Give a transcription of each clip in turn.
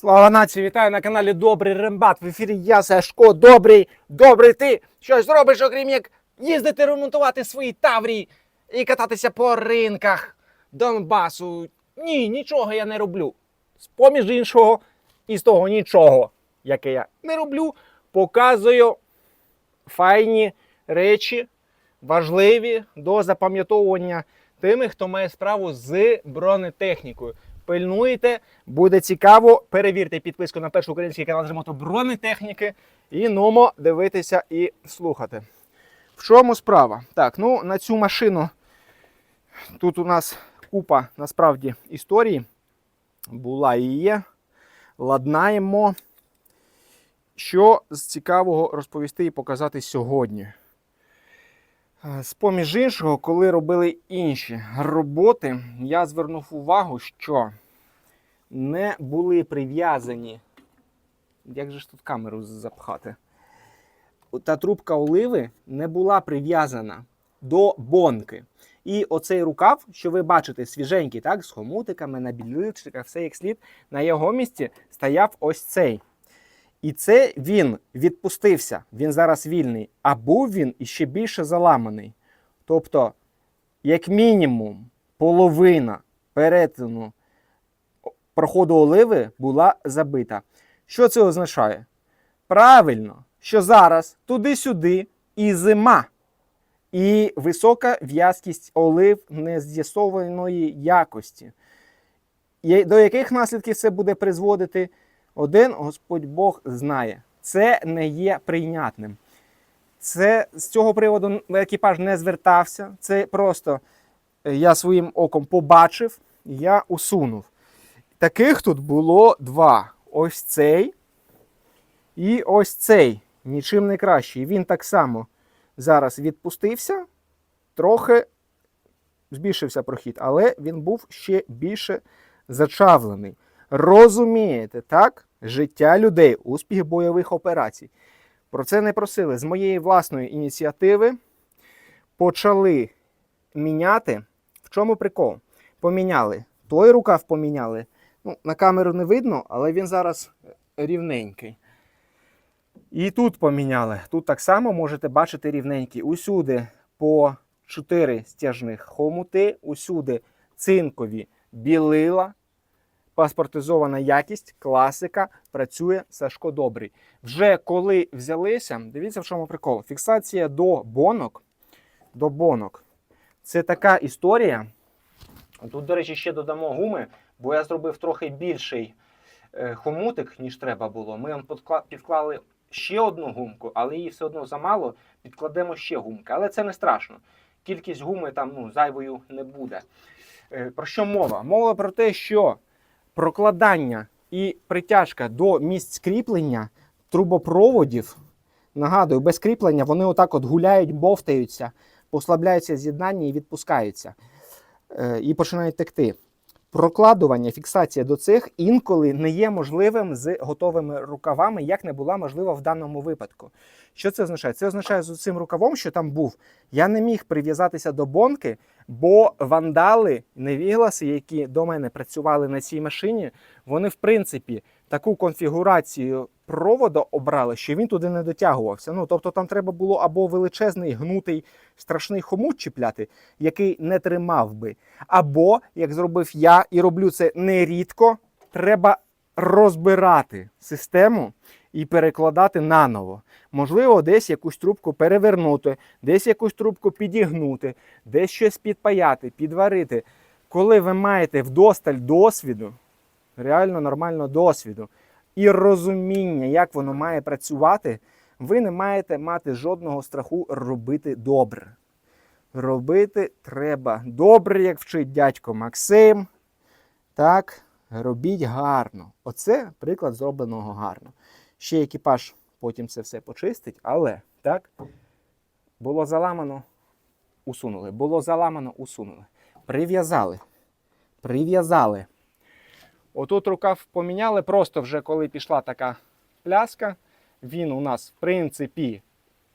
Слава нації, вітаю на каналі Добрий Рембат. В ефірі я Сашко. Добрий, добрий ти. Щось зробиш, окрім як їздити ремонтувати свої таврії і кататися по ринках Донбасу. Ні, нічого я не роблю. З-поміж іншого, і з того нічого, яке я не роблю, показую файні речі, важливі до запам'ятовування тими, хто має справу з бронетехнікою. Пильнуйте, буде цікаво. Перевірте підписку на перший український канал з ремонту бронетехніки. І нумо дивитися і слухати. В чому справа? Так, ну на цю машину тут у нас купа насправді історії. Була і є. Ладнаємо. Що з цікавого розповісти і показати сьогодні? Е, З-поміж іншого, коли робили інші роботи, я звернув увагу, що не були прив'язані. Як же ж тут камеру запхати? Та трубка оливи не була прив'язана до бонки. І оцей рукав, що ви бачите, свіженький, так, з хомутиками, на білючках, все як слід, на його місці стояв ось цей. І це він відпустився, він зараз вільний, а був він іще більше заламаний. Тобто, як мінімум, половина перетину проходу оливи була забита. Що це означає? Правильно, що зараз туди-сюди і зима, і висока в'язкість олив нез'ясованої якості. До яких наслідків це буде призводити? Один Господь Бог знає. Це не є прийнятним. Це з цього приводу екіпаж не звертався. Це просто е, я своїм оком побачив, я усунув. Таких тут було два: ось цей і ось цей. Нічим не кращий. Він так само зараз відпустився, трохи збільшився прохід, але він був ще більше зачавлений. Розумієте, так? Життя людей, успіх бойових операцій. Про це не просили. З моєї власної ініціативи почали міняти. В чому прикол? Поміняли. Той рукав поміняли. Ну, на камеру не видно, але він зараз рівненький. І тут поміняли. Тут так само можете бачити рівненький. Усюди по 4 стяжних хомути, усюди цинкові білила, паспортизована якість, класика, працює Сашко Добрий. Вже коли взялися, дивіться, в чому прикол. Фіксація до бонок. До бонок. Це така історія. Тут, до речі, ще додамо гуми, бо я зробив трохи більший е, хомутик, ніж треба було. Ми вам підклали ще одну гумку, але її все одно замало. Підкладемо ще гумки. Але це не страшно. Кількість гуми там ну, зайвою не буде. Е, Про що мова? Мова про те, що прокладання і притяжка до місць кріплення трубопроводів, нагадую, без кріплення вони отак от гуляють, бовтаються, послабляються з'єднання і відпускаються. Е, і починають текти. Прокладування, фіксація до цих інколи не є можливим з готовими рукавами, як не була можлива в даному випадку. Що це означає? Це означає з цим рукавом, що там був, я не міг прив'язатися до бонки, бо вандали, невігласи, які до мене працювали на цій машині, вони в принципі таку конфігурацію проводу обрали, що він туди не дотягувався. Ну тобто там треба було або величезний гнутий страшний хомут чіпляти, який не тримав би. Або, як зробив я і роблю це нерідко, треба розбирати систему і перекладати наново. Можливо, десь якусь трубку перевернути, десь якусь трубку підігнути, десь щось підпаяти, підварити. Коли ви маєте вдосталь досвіду, реально нормального досвіду і розуміння, як воно має працювати, ви не маєте мати жодного страху робити добре. Робити треба добре, як вчить дядько Максим. Так, робіть гарно. Оце приклад зробленого гарно. Ще екіпаж потім це все почистить, але так, було заламано, усунули. Було заламано, усунули. Прив'язали. Прив'язали. Отут рукав поміняли, просто вже коли пішла така пляска, він у нас, в принципі,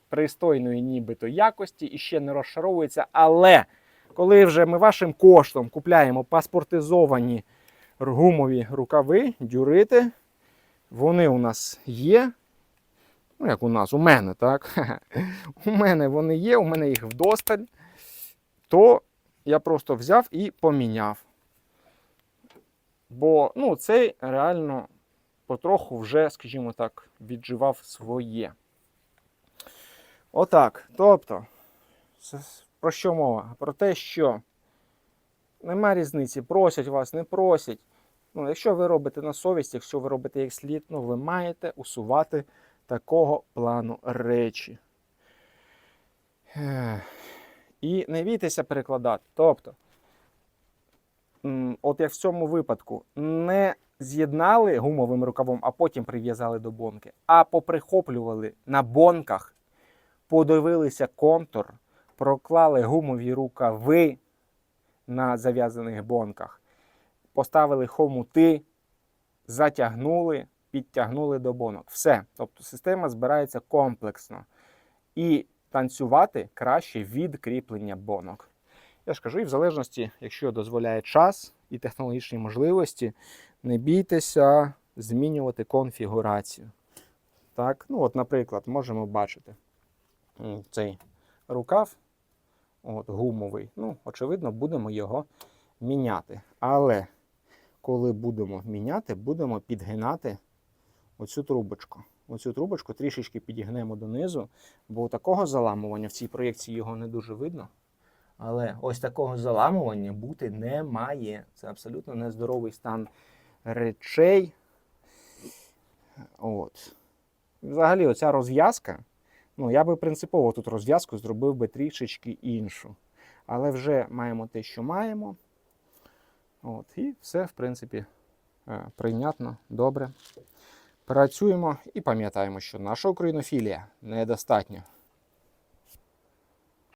пристойної нібито якості і ще не розшаровується. Але коли вже ми вашим коштом купляємо паспортизовані гумові рукави, дюрити, Вони у нас є. Ну, як у нас, у мене, так? У мене вони є, у мене їх вдосталь. То я просто взяв і поміняв. Бо ну, цей реально потроху вже, скажімо так, відживав своє. Отак. Тобто, про що мова? Про те, що нема різниці, просять вас, не просять. Ну, якщо ви робите на совість, якщо ви робите як слід, ну, ви маєте усувати такого плану речі. І не бійтеся перекладати. Тобто, от як в цьому випадку, не з'єднали гумовим рукавом, а потім прив'язали до бонки, а поприхоплювали на бонках, подивилися контур, проклали гумові рукави на зав'язаних бонках, поставили хомути, затягнули, підтягнули до бонок. Все. Тобто система збирається комплексно. І танцювати краще від кріплення бонок. Я ж кажу, і в залежності, якщо дозволяє час і технологічні можливості, не бійтеся змінювати конфігурацію. Так, ну от, наприклад, можемо бачити цей рукав, от, гумовий. Ну, очевидно, будемо його міняти. Але коли будемо міняти, будемо підгинати оцю трубочку. Оцю трубочку трішечки підігнемо донизу, бо такого заламування в цій проєкції його не дуже видно. Але ось такого заламування бути не має. Це абсолютно нездоровий стан речей. От. Взагалі, оця розв'язка. Ну, я би принципово тут розв'язку зробив би трішечки іншу. Але вже маємо те, що маємо. От, і все, в принципі, е, прийнятно, добре. Працюємо і пам'ятаємо, що наша українофілія недостатньо.